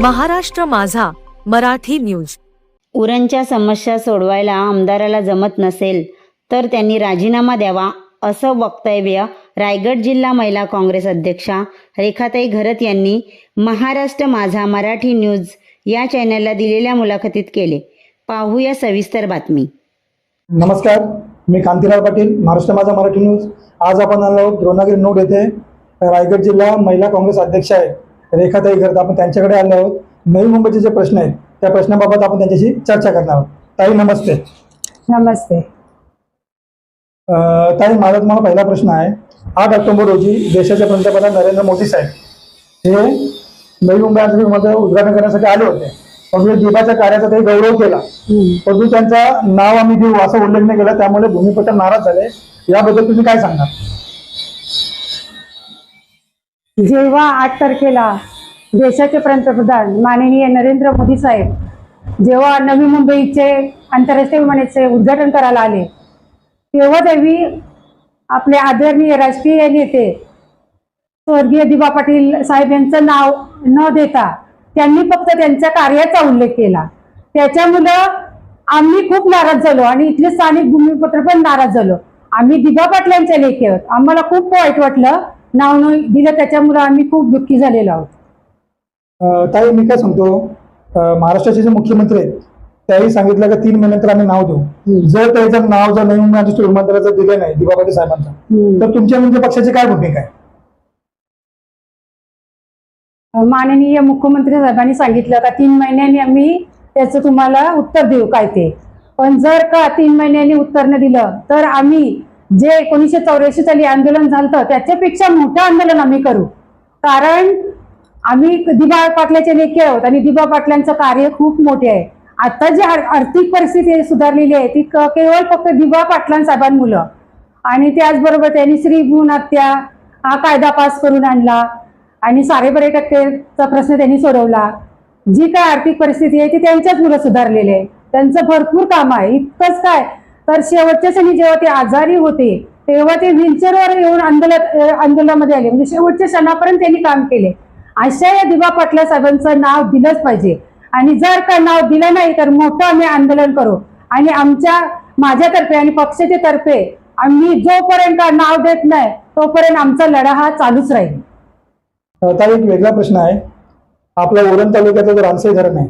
महाराष्ट्र माझा मराठी न्यूज. उरणच्या समस्या सोडवायला आमदाराला जमत नसेल तर त्यांनी राजीनामा द्यावा असं वक्तव्य रायगड जिल्हा महिला काँग्रेस अध्यक्षा रेखाताई घरत यांनी महाराष्ट्र माझा मराठी न्यूज या चॅनलला दिलेल्या मुलाखतीत केले. पाहूया सविस्तर बातमी. नमस्कार मी कांतीलाल पाटील महाराष्ट्र माझा मराठी न्यूज. आज आपण आलो आहोत द्रोणागिरी नोड येथे. रायगड जिल्हा महिला काँग्रेस अध्यक्ष आहेत रेखाताई करत आपण त्यांच्याकडे आलो आहोत. नवी मुंबईचे जे प्रश्न आहेत त्या प्रश्नाबाबत आपण त्यांच्याशी चर्चा करणार आहोत. ताई नमस्ते. नमस्ते. अं, ताई माझा तुम्हाला पहिला प्रश्न आहे. आठ ऑक्टोबर रोजी देशाचे पंतप्रधान नरेंद्र मोदी साहेब हे नवी मुंबई आंतरमध्ये उद्घाटन करण्यासाठी आले होते. पण दिबाच्या कार्याचा त्यांनी गौरव केला. परंतु त्यांचं नाव आम्ही देऊ असं उल्लेख नाही केला त्यामुळे भूमिपुत्र नाराज झाले. याबद्दल तुम्ही काय सांगणार? जेव्हा आठ तारखेला देशाचे पंतप्रधान माननीय नरेंद्र मोदी साहेब जेव्हा नवी मुंबईचे आंतरराष्ट्रीय विमानाचे उद्घाटन करायला आले तेव्हा देवी आपले आदरणीय राजकीय नेते स्वर्गीय दिबा पाटील साहेब यांचं नाव न देता त्यांनी फक्त त्यांच्या कार्याचा उल्लेख केला. त्याच्यामुळं आम्ही खूप नाराज झालो आणि इथले स्थानिक भूमिपुत्र पण नाराज झालो. आम्ही दिबा पाटलांच्या लेखी आहोत. आम्हाला खूप वाईट वाटलं. नाव न दिलं त्याच्यामुळं आम्ही खूप दुःखी झालेलो आहोत. ताई मी काय सांगतो? महाराष्ट्राचे जे मुख्यमंत्री आहेत त्याही सांगितलं की तीन महिन्यानंतर आम्ही नाव देऊ. जर त्याचं नाव जर नवीन महाराष्ट्र विमानतळाचं दिलं नाही पाटील साहेबांचं तर तुमच्या म्हणजे पक्षाची काय भूमिका आहे? माननीय मुख्यमंत्री साहेबांनी सांगितलं का तीन महिन्यांनी आम्ही त्याचं तुम्हाला उत्तर देऊ काय ते. पण जर का तीन महिन्यांनी उत्तर न दिलं तर आम्ही जे एकोणीसशे चौऱ्याऐंशी साली आंदोलन झालं त्याच्यापेक्षा मोठं आंदोलन आम्ही करू. कारण आम्ही दिबा पाटलाचे लेखी आहोत आणि दिबा पाटलांचं कार्य खूप मोठे आहे. आता जी आर्थिक परिस्थिती सुधारलेली आहे ती क- केवळ फक्त दिबा पाटलां साहेबांमुळं आणि त्याचबरोबर त्यांनी श्री गुण हत्या हा कायदा पास करून आणला. आणि साडे बरे टक्केचा प्रश्न त्यांनी सोडवला. जी काय आर्थिक परिस्थिती आहे ती त्यांच्याच मुलं सुधारलेली आहे. त्यांचं भरपूर काम आहे. इतकंच काय तर शेवटच्या क्षणी जेव्हा ते आजारी होते तेव्हा ते व्हीलचेअरवर येऊन आंदोलन आंदोलनामध्ये आले. म्हणजे शेवटच्या क्षणापर्यंत त्यांनी काम केले. अशा या दिबा पाटला साहेबांचं नाव दिलंच पाहिजे. आणि जर का नाव दिलं नाही तर मोठं आम्ही आंदोलन करू. आणि आमच्या माझ्यातर्फे आणि पक्षाच्या तर्फे आम्ही जोपर्यंत नाव देत नाही तोपर्यंत आमचा लढा हा चालूच राहील. आता एक वेगळा प्रश्न आहे. आपल्या उरण तालुक्याचं जो रामसाई धरण आहे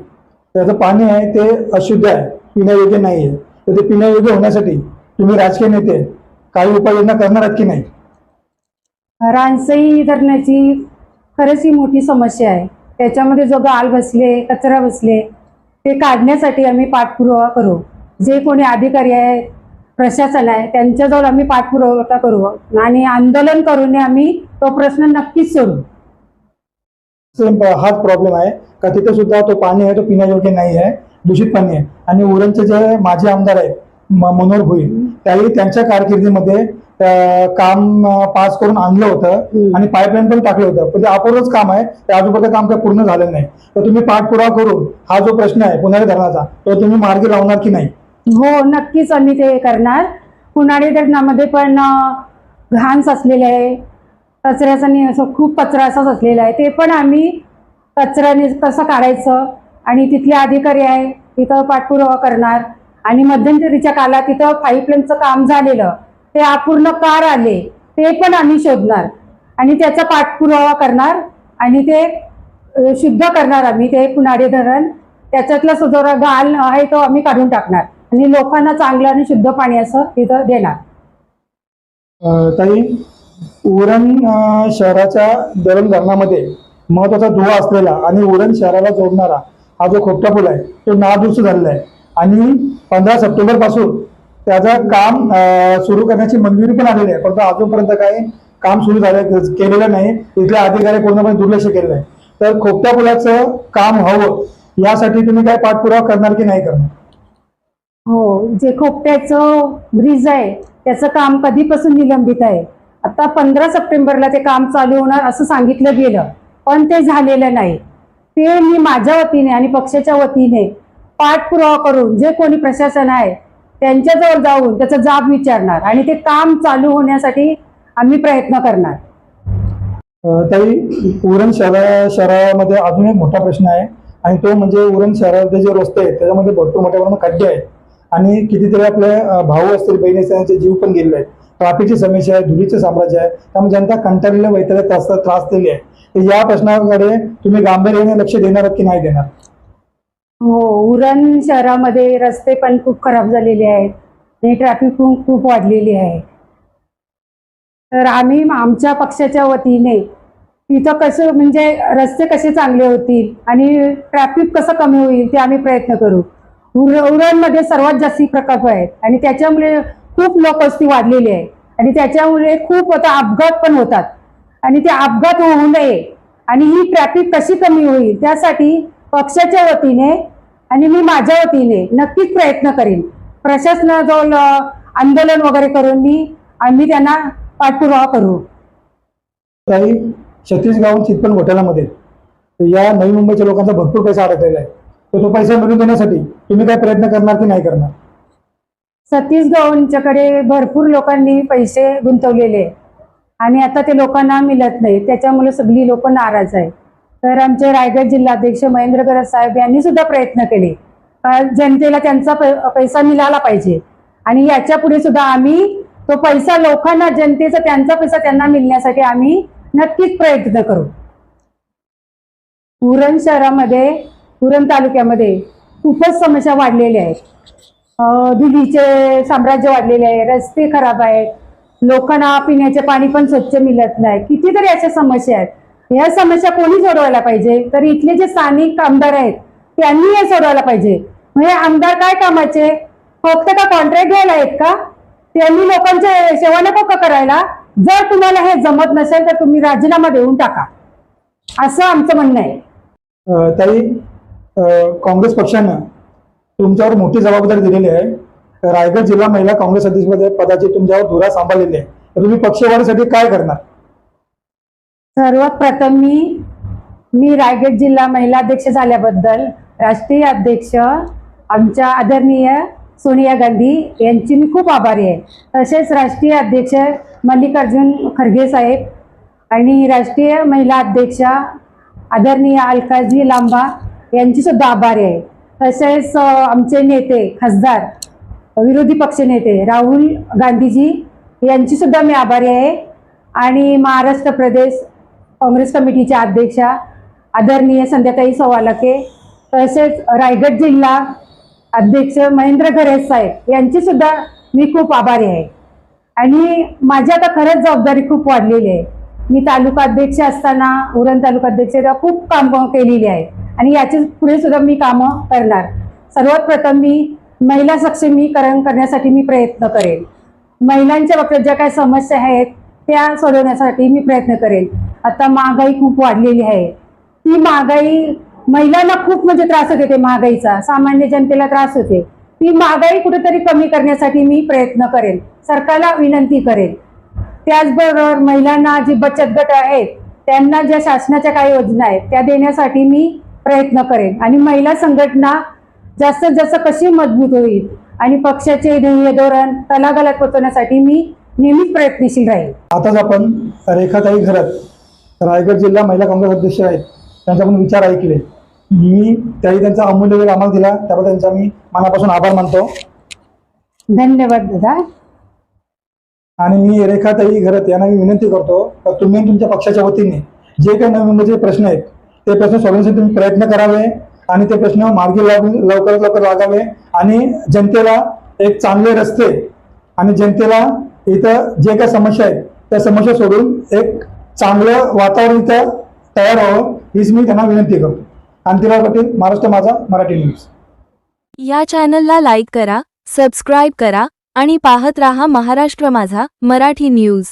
त्याचं पाणी आहे ते अशुद्ध आहे पिण्यायोग्य नाही आहे तर ते पिण्यायोग्य होण्यासाठी तुम्ही राजकीय नेते काही उपाययोजना करणार आहात की नाही? रानसई धरणाची खरंच ही मोठी समस्या आहे. त्याच्यामध्ये जो गाल बसले कचरा बसले ते काढण्यासाठी आम्ही पाठपुरावा करू. जे कोणी अधिकारी आहे प्रशासन आहे त्यांच्याजवळ आम्ही पाठपुरावा करू आणि आंदोलन करून आम्ही तो प्रश्न नक्कीच सोडू. सेम हाच प्रॉब्लेम आहे. का तिथे सुद्धा तो पाणी आहे तो पिण्यायोग्य नाही आहे. दूषित पाणी आहे. आणि उरणचे जे माजी आमदार आहेत मनोहर भुईर त्याही त्यांच्या कारकिर्दीमध्ये काम पास करून आणलं होतं. आणि पाईपलाईन पण टाकलं होतं. पण ते अपूर्वच काम आहे. ते अजून काम काही पूर्ण झालं नाही. तर तुम्ही पाठपुरावा करून हा जो प्रश्न आहे पुन्हा धरणाचा तो तुम्ही मार्गी लावणार की नाही? हो नक्कीच आम्ही ते करणार. पुनाडी धरणामध्ये पण घाण साचलेले आहे. कचऱ्याचा नि- असं खूप कचरा असा साचलेला आहे. ते पण आम्ही कचऱ्याने कसं काढायचं? आणि तिथले अधिकारी आहे तिथं पाठपुरावा करणार. आणि मध्यंतरीच्या कालात तिथं पाईपलाईनचं काम झालेलं ते अपूर्ण कार आले ते पण आम्ही शोधणार. आणि त्याचा पाठपुरावा करणार आणि ते शुद्ध करणार आम्ही ते पुनाडे धरण. त्याच्यातला सुधारा गाल आहे तो आम्ही काढून टाकणार. आणि लोकांना चांगलं आणि शुद्ध पाणी असं तिथं देणार. ताई उरण शहराच्या दरण धरणामध्ये महत्त्वाचा धुवा असलेला आणि उरण शहराला जोडणारा हा जो खोपटा पूल आहे तो नादुरुस्त झालेला आहे. आणि पंधरा सप्टेंबरपासून त्याचं काम सुरू करण्याची मंजुरी पण आलेली आहे. परंतु अजूनपर्यंत काय काम सुरू झालं केलेलं नाही. तिथल्या अधिकारी पूर्णपणे दुर्लक्ष केलेलं आहे. तर खोपट्या पुलाचं काम हवं यासाठी तुम्ही काय पाठपुरावा करणार की नाही करणार? हो जे खोपट्याचं ब्रिज आहे त्याचं काम कधीपासून निलंबित आहे? आता पंधरा सप्टेंबरला ते काम चालू होणार असं सांगितलं गेलं पण ते झालेलं नाही. ते मी माझ्या वतीने आणि पक्षाच्या वतीने पाठपुरावा करून जे कोणी प्रशासन आहे त्यांच्याजवळ जाऊन त्याचा जाब विचारणार आणि ते काम चालू होण्यासाठी आम्ही प्रयत्न करणार. ताई उरण शहरा शहरामध्ये अजून एक मोठा प्रश्न आहे आणि तो म्हणजे उरण शहरातले जे रस्ते आहेत त्याच्यामध्ये भरपूर मोठ्या प्रमाणात खड्डे आहेत आणि कितीतरी आपले भाऊ असतील बहिणी त्यांचे जीव पण गेलेले आहेत. ट्राफिकची समस्या आहे धुळीचे साम्राज्य आहे त्यामुळे जनता कंटाळलेल्या वैताला त्रास त्रास आहे. तर या प्रश्नाकडे तुम्ही गांभीर्याने लक्ष देणार की नाही देणार? हो उरण शहरामध्ये रस्ते पण खूप खराब झालेले आहेत. आणि ट्रॅफिक खूप खूप वाढलेली आहे. तर आम्ही आमच्या पक्षाच्या वतीने तिथं कसं म्हणजे रस्ते कसे चांगले होतील आणि ट्रॅफिक कसं कमी होईल ते आम्ही प्रयत्न करू. उर उरणमध्ये सर्वात जास्ती प्रकल्प आहेत आणि त्याच्यामुळे खूप लोकवस्ती वाढलेली आहे. आणि त्याच्यामुळे खूप आता अपघात पण होतात. आणि ते अपघात होऊ नये. आणि ही ट्रॅफिक कशी कमी होईल त्यासाठी पक्षाच्या वतीने आणि मी माझ्या वतीने नक्कीच प्रयत्न करेन. प्रशासनाजवळ आंदोलन वगैरे करून मी आम्ही त्यांना पाठपुरावा करू. काही सतीश चितपण घोटाळ्यामध्ये या नवी मुंबईच्या लोकांचा भरपूर पैसा अडकलेला आहे. तर तो पैसा मिळवून देण्यासाठी तुम्ही काय प्रयत्न करणार की नाही करणार? सतीश गवंच्याकडे भरपूर लोकांनी पैसे गुंतवलेले. आणि आता ते लोकांना मिळत नाही. त्याच्यामुळे सगळी लोक नाराज आहे तर आमचे रायगड जिल्हाध्यक्ष महेंद्र गरज साहेब यांनी सुद्धा प्रयत्न केले. जनतेला त्यांचा पैसा मिळाला पाहिजे. आणि याच्यापुढे सुद्धा आम्ही तो पैसा लोकांना जनतेचा त्यांचा पैसा त्यांना मिळण्यासाठी आम्ही नक्कीच प्रयत्न करू. उरण शहरामध्ये उरण तालुक्यामध्ये खूपच समस्या वाढलेल्या आहेत. अं, साम्राज्य वाढलेले आहे रस्ते खराब आहेत लोकांना पिण्याचे पाणी पण स्वच्छ मिळत नाही. कितीतरी अशा समस्या आहेत. या समस्या कोणी सोडवायला पाहिजे? तर इथले जे स्थानिक आमदार आहेत त्यांनी हे सोडवायला पाहिजे. म्हणजे आमदार काय कामाचे? फक्त का कॉन्ट्रॅक्ट घ्यायला आहेत का? त्यांनी लोकांच्या सेवा नको का करायला? जर तुम्हाला हे जमत नसेल तर तुम्ही राजीनामा देऊन टाका. असं आमचं म्हणणं आहे. ताई काँग्रेस पक्षानं तुमच्यावर मोठी जबाबदारी दिलेली आहे. रायगड जिल्हा महिला काँग्रेस अध्यक्ष पदाची तुमच्यावर धुरा सांभाळलेली आहे. तर तुम्ही पक्षवाढीसाठी काय करणार? सर्वात प्रथम मी मी रायगड जिल्हा महिला अध्यक्ष झाल्याबद्दल राष्ट्रीय अध्यक्ष आमच्या आदरणीय सोनिया गांधी यांची मी खूप आभारी आहे. तसेच राष्ट्रीय अध्यक्ष मल्लिकार्जुन खरगे साहेब आणि राष्ट्रीय महिला अध्यक्षा आदरणीय अलकाजी लांबा यांची सुद्धा आभारी आहे. तसेच आमचे नेते खासदार विरोधी पक्षनेते राहुल गांधीजी यांची सुद्धा मी आभारी आहे. आणि महाराष्ट्र प्रदेश काँग्रेस कमिटीच्या अध्यक्षा आदरणीय संध्याताई सवालके तसेच रायगड जिल्हा अध्यक्ष महेंद्र घरेज साहेब यांची सुद्धा मी खूप आभारी आहे. आणि माझी आता खरंच जबाबदारी खूप वाढलेली आहे. मी तालुका अध्यक्ष असताना उरण तालुका अध्यक्ष खूप काम केलेली आहे. आणि याचे पुढे सुद्धा मी कामं करणार. सर्वात प्रथम मी महिला सक्षमीकरण करण्यासाठी मी प्रयत्न करेन. महिलांच्या बाबतीत ज्या काही समस्या आहेत त्या सोडवण्यासाठी मी प्रयत्न करेन. आता महागाई खूप वाढलेली आहे. ती महागाई महिलांना खूप म्हणजे त्रास होते ते महागाईचा. सामान्य जनतेला त्रास होते. ती महागाई कुठेतरी कमी करण्यासाठी मी प्रयत्न करेन. सरकारला विनंती करेन. त्याचबरोबर महिलांना जी बचत गट आहेत त्यांना ज्या शासनाच्या काही योजना आहेत त्या देण्यासाठी मी प्रयत्न करेन. आणि महिला संघटना जास्तीत जास्त कशी मजबूत होईल आणि पक्षाचे ध्येय धोरण तलागालात पोहोचवण्यासाठी मी नेहमीच प्रयत्नशील राहील. आताच आपण रेखाताई घरत रायगड जिल्हा महिला काँग्रेस अध्यक्ष आहेत त्यांचा पण विचार ऐकले. मी त्याही त्यांचा अमूल्य वेळ आम्हाला दिला त्याबद्दल त्यांचा मी मनापासून आभार मानतो. धन्यवाद दादा. आणि मी रेखाताई घरत यांना मी विनंती करतो का तुम्ही तुमच्या पक्षाच्या वतीने जे काही नवीन प्रश्न आहेत ते प्रश्न सोडवण्यासाठी तुम्ही प्रयत्न करावे आणि ते प्रश्न मार्गी लागून लवकरात लवकर लागावे. आणि जनतेला एक चांगले रस्ते आणि जनतेला इथं जे काही समस्या आहेत त्या समस्या सोडून एक चांगलं वातावरण इथं तयार व्हावं हीच मी त्यांना विनंती करतो. कांतीराव पाटील महाराष्ट्र माझा मराठी न्यूज. या चॅनलला लाईक करा सबस्क्राईब करा आणि पाहत रहा महाराष्ट्र माझा मराठी न्यूज.